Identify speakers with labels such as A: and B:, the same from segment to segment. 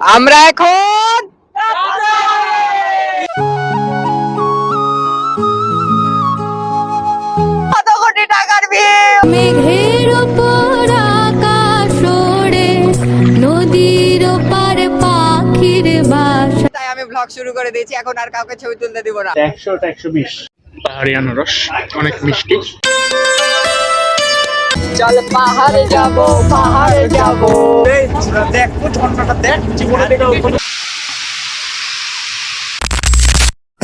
A: আমরা এখন কত কোটি টাকার
B: মেঘের ওপর আকাশ ওড়ে নদীর ওপার পাখির বাসা।
A: তাই আমি ব্লগ শুরু করে দিয়েছি এখন আর কাউকে ছবি তুলতে দিব না।
C: একশো একশো বিশ। পাহাড়ি আনারস অনেক মিষ্টি।
A: চল পাহাড়ে যাব পাহাড়ে যাব।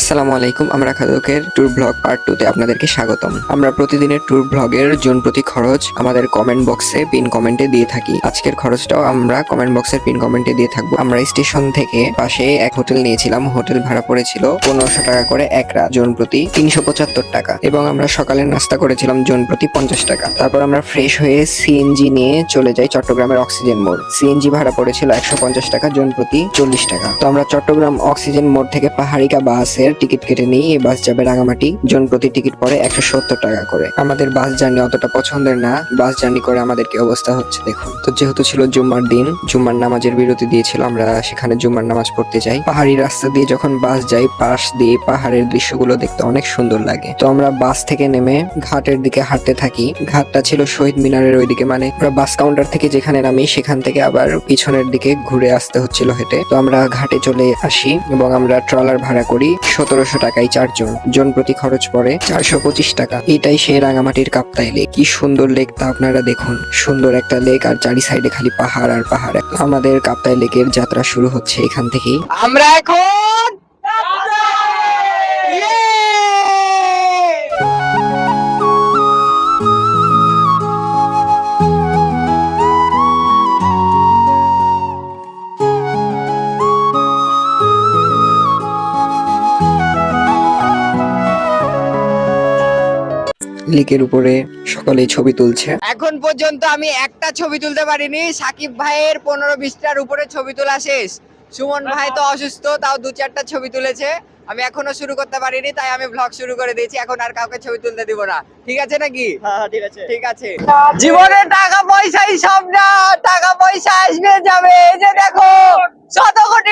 D: আসসালামু আলাইকুম, আমরা খাদকের ট্যুর ব্লগ পার্ট টু তে আপনাদেরকে স্বাগতম। আমরা প্রতিদিনের ট্যুর ব্লগের জন প্রতি খরচ আমাদের কমেন্ট বক্সে পিন কমেন্টে দিয়ে থাকি। আজকের খরচটাও আমরা কমেন্ট বক্সের পিন কমেন্টে দিয়ে থাকব। আমরা স্টেশন থেকে পাশে এক হোটেল নিয়েছিলাম। হোটেল ভাড়া পড়েছিল পনেরোশো টাকা করে এক রাত, জন প্রতি তিনশো পঁচাত্তর টাকা। এবং আমরা সকালে নাস্তা করেছিলাম জন প্রতি পঞ্চাশ টাকা। তারপর আমরা ফ্রেশ হয়ে সিএনজি নিয়ে চলে যাই চট্টগ্রামের অক্সিজেন মোড় সিএনজি ভাড়া পড়েছিল একশো পঞ্চাশ টাকা, জন প্রতি চল্লিশ টাকা। তো আমরা চট্টগ্রাম অক্সিজেন মোড় থেকে পাহাড়িকা বাসের টিকিট কেটে নিই এই বাস যাবে রাঙামাটি। জন প্রতি টিকিট পড়ে একশো সত্তর টাকা করে। আমাদের বাস জার্নি অতটা পছন্দের না। বাস জার্নি করে আমাদের কি অবস্থা হচ্ছে দেখুন। তো যেহেতু ছিল জুম্মার দিন, জুম্মার নামাজের বিরতি দিয়েছিল, আমরা সেখানে জুম্মার নামাজ পড়তে যাই। পাহাড়ি রাস্তা দিয়ে যখন বাস যাই, পাশ দিয়ে পাহাড়ের দৃশ্যগুলো দেখতে অনেক সুন্দর লাগে। তো আমরা বাস থেকে নেমে ঘাটের দিকে হাঁটতে থাকি। ঘাটটা ছিল শহীদ মিনারের ওইদিকে মানে আমরা বাস কাউন্টার থেকে যেখানে নামি, সেখান থেকে আবার পিছনের দিকে ঘুরে আসতে হচ্ছিল হেঁটে। তো আমরা ঘাটে চলে আসি এবং আমরা ট্রলার ভাড়া করি। সতেরোশো টাকায় চারজন। জন প্রতি খরচ পড়ে চারশো পঁচিশ টাকা। এটাই সেই রাঙামাটির কাপ্তাই লেক। কি সুন্দর লেক তা আপনারা দেখুন। সুন্দর একটা লেক আর চারি সাইডে খালি পাহাড় আর পাহাড়। আমাদের কাপ্তাই লেকের যাত্রা শুরু হচ্ছে এখান থেকেই।
A: আমরা এখন
D: লেকের উপরে সকলেই ছবি তুলছে।
A: এখন পর্যন্ত আমি একটা ছবি তুলতে পারিনি। সাকিব ভাইয়ের পনেরো বিশটার উপরে ছবি তোলা শেষ। সুমন ভাই তো অসুস্থ তাও দু চারটা ছবি তুলেছে। আমি এখনও শুরু করতে পারিনি তাই আমি ব্লগ শুরু করে দিয়েছি। এখন আর কাউকে ছবি তুলতে দিব না। ঠিক আছে নাকি? ঠিক আছে। ঠিক আছে। জীবনে টাকা পয়সাই সব না। টাকা পয়সা আসবে যাবে। এই যে দেখো শত কোটি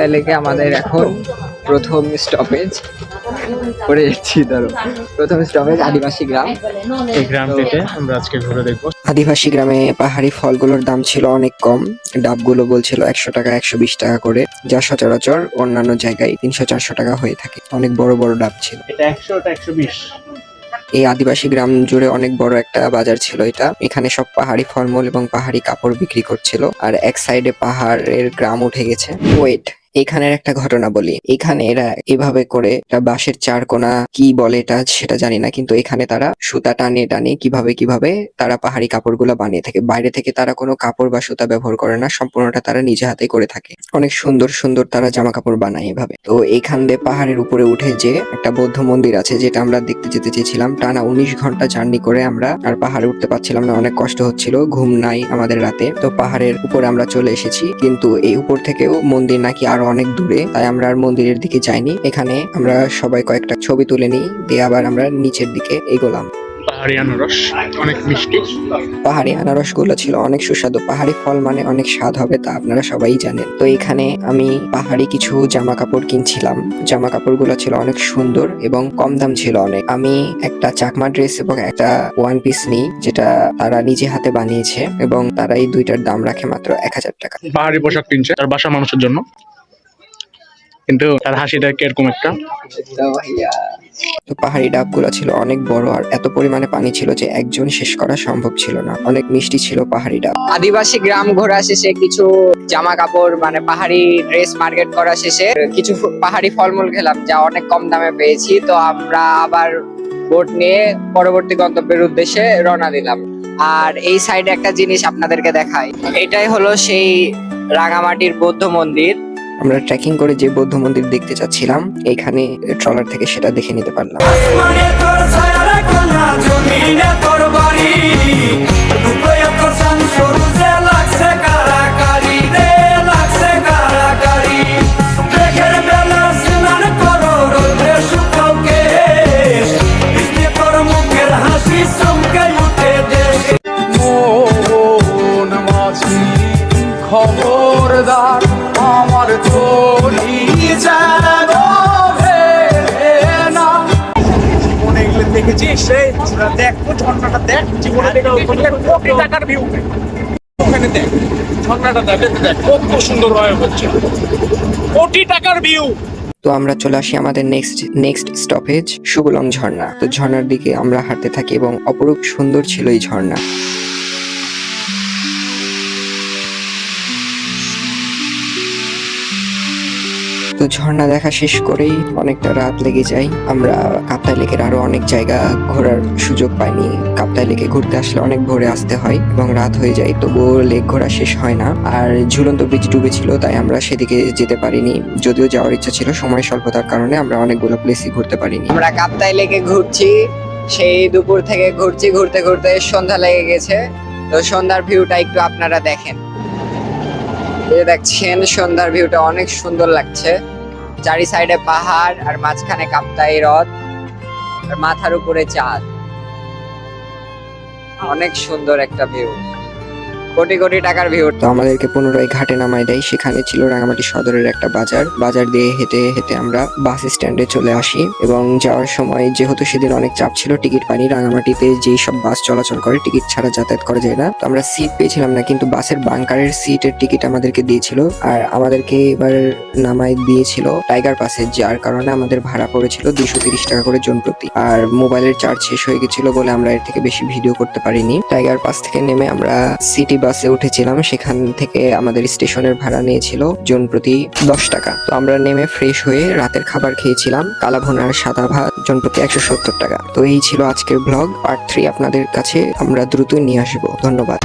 D: কাপ্তাই লেকে আমাদের এখন প্রথম স্টপেজ করে যাচ্ছি ধরো। প্রথম স্টপেজ আদিবাসী গ্রাম।
C: এই গ্রামটিতে আমরা আজকে ঘুরে দেখব।
D: আদিবাসী গ্রামে পাহাড়ি ফলগুলোর দাম ছিল অনেক কম। ডাবগুলো বলছিল একশো টাকা একশো বিশ টাকা করে। যা সচরাচর অন্যান্য জায়গায় তিনশো চারশো টাকা হয়ে থাকে। অনেক বড় বড় ডাব ছিল।
C: এটা একশো একশো বিশ।
D: এই আদিবাসী গ্রাম জুড়ে অনেক বড় একটা বাজার ছিল এটা। এখানে সব পাহাড়ি ফলমূল এবং পাহাড়ি কাপড় বিক্রি করছিল। আর এক সাইডে পাহাড়ের গ্রাম উঠে গেছে। ওয়েট এখানের একটা ঘটনা বলি। এখানে এরা এভাবে করে বাঁশের চার কোনা কি বলে এটা সেটা জানি না, কিন্তু এখানে তারা সুতা টানে টানে কীভাবে কীভাবে তারা পাহাড়ি কাপড়গুলো বানিয়ে থাকে। বাইরে থেকে তারা কোনো কাপড় বা সুতা ব্যবহার করে না, সম্পূর্ণটা তারা নিজে হাতে করে থাকে। অনেক সুন্দর সুন্দর তারা জামা কাপড় বানায় এভাবে। তো এখান দিয়ে পাহাড়ের উপরে উঠে যে একটা বৌদ্ধ মন্দির আছে, যেটা আমরা দেখতে যেতে চেয়েছিলাম, টানা উনিশ ঘণ্টা জার্নি করে আমরা আর পাহাড়ে উঠতে পারছিলাম না, অনেক কষ্ট হচ্ছিল, ঘুম নাই আমাদের রাতে। তো পাহাড়ের উপরে আমরা চলে এসেছি, কিন্তু এই উপর থেকেও মন্দির নাকি আরও অনেক দূরে তাই আমরা আর মন্দিরের দিকে যাইনি। এখানে আমরা সবাই কয়েকটা ছবি তুলে নিই দিয়ে আবার আমরা নিচের দিকে এগোলাম।
C: পাহাড়ি আনারস অনেক মিষ্টি।
D: পাহাড়ি আনারসগুলো ছিল অনেক সুস্বাদু। পাহাড়ি ফল মানে অনেক স্বাদ হবে তা আপনারা সবাই জানেন। তো এখানে আমি পাহাড়ি কিছু জামা কাপড় কিনছিলাম। জামা কাপড়গুলো ছিল অনেক সুন্দর এবং কম দাম ছিল অনেক। আমি একটা চাকমা ড্রেস এবং একটা ওয়ান পিস নিই যেটা তারা নিজে হাতে বানিয়েছে এবং তারা এই দুইটার দাম রাখে মাত্র এক হাজার টাকা।
C: পাহাড়ি পোশাক কিনছে তার বাসা মানুষের জন্য। কিন্তু তার হাসিটা কীরকম একটা?
D: তো পাহাড়ি ডাবগুলো ছিল অনেক বড় আর এত পরিমাণে পানি ছিল যে একজন শেষ করা সম্ভব ছিল না। অনেক মিষ্টি ছিল পাহাড়ি ডাব।
A: আদিবাসী গ্রাম ঘোরা শেষে কিছু জামা কাপড় মানে পাহাড়ি ড্রেস মার্কেট করা শেষে কিছু পাহাড়ি ফলমূল খেলাম যা অনেক কম দামে পেয়েছি। তো আমরা আবার বোট নিয়ে পরবর্তী গন্তব্যের উদ্দেশ্যে রওনা দিলাম। আর এই সাইডে একটা জিনিস আপনাদেরকে দেখাই। এটাই হলো সেই রাঙামাটির বৌদ্ধ মন্দির।
D: আমরা ট্রেকিং করে যে বৌদ্ধ মন্দির দেখতে চাচ্ছিলাম এখানে ট্রলার থেকে সেটা দেখে নিতে পারলাম।
E: আসমানে
F: কোটি টাকার ভিউ
D: তো আমরা চলে আসি আমাদের নেক্সট নেক্সট স্টপেজ সুগলং ঝর্ণা। তো ঝর্ণার দিকে আমরা হাঁটতে থাকি এবং অপরূপ সুন্দর ছিল এই ঝর্ণা। তো ঝর্ণা দেখা শেষ করেই অনেকটা রাত লেগে যায়, আমরা কাপ্তাই লেকের আরও অনেক জায়গা ঘোরার সুযোগ পাইনি। কাপ্তাই লেকে ঘুরতে আসলে অনেক ভোরে আসতে হয় এবং রাত হয়ে যায়, তবুও লেক ঘোরা শেষ হয় না। আর ঝুলন্ত ব্রিজ ডুবেছিল, তাই আমরা সেদিকে যেতে পারিনি। যদিও যাওয়ার ইচ্ছা ছিল, সময় স্বল্পতার কারণে আমরা অনেকগুলো প্লেসই ঘুরতে পারিনি।
A: আমরা কাপ্তাই লেকে ঘুরছি, সেই দুপুর থেকে ঘুরছি, ঘুরতে ঘুরতে সন্ধ্যা লেগে গেছে। তো সন্ধ্যার ভিউটা একটু আপনারা দেখেন। দেখছেন, সন্ধ্যার ভিউটা অনেক সুন্দর লাগছে। চারি সাইডে পাহাড় আর মাঝখানে কাপ্তাই হ্রদ আর মাথার উপরে চাঁদ। অনেক সুন্দর একটা ভিউ কোটি কোটি টাকার ভিউ
D: তো আমাদেরকে পুনরায় ঘাটে নামায় দেয়। সেখানে ছিল রাঙামাটি সদরের একটা বাজার। বাজার দিয়ে হেঁটে হেঁটে আমরা বাস স্ট্যান্ডে চলে আসি এবং যাওয়ার সময় যেহেতু সেদিন অনেক চাপ ছিল, টিকিট পাইনি। রাঙামাটিতে যেই সব বাস চলাচল করে, টিকিট ছাড়া যাতায়াত করা যায় না। তো আমরা সিট পেয়েছিলাম না, কিন্তু বাসের বাংকারের সিটের টিকিট আমাদেরকে দিয়েছিল আর আমাদেরকে এবার নামায় দিয়েছিল টাইগার পাসে যার কারণে আমাদের ভাড়া পড়েছিল দুশো তিরিশ টাকা করে জন প্রতি। আর মোবাইলের চার্জ শেষ হয়ে গেছিল বলে আমরা এর থেকে বেশি ভিডিও করতে পারিনি। টাইগার পাস থেকে নেমে আমরা সিটি বাসে উঠেছিলাম, সেখান থেকে আমাদের স্টেশনের ভাড়া নিয়েছিল জন প্রতি দশ টাকা। তো আমরা নেমে ফ্রেশ হয়ে রাতের খাবার খেয়েছিলাম কালা ভুনার সাদা ভাত, জন প্রতি একশো সত্তর টাকা। তো এই ছিল আজকের ব্লগ পার্ট থ্রি আপনাদের কাছে আমরা দ্রুত নিয়ে আসব। ধন্যবাদ।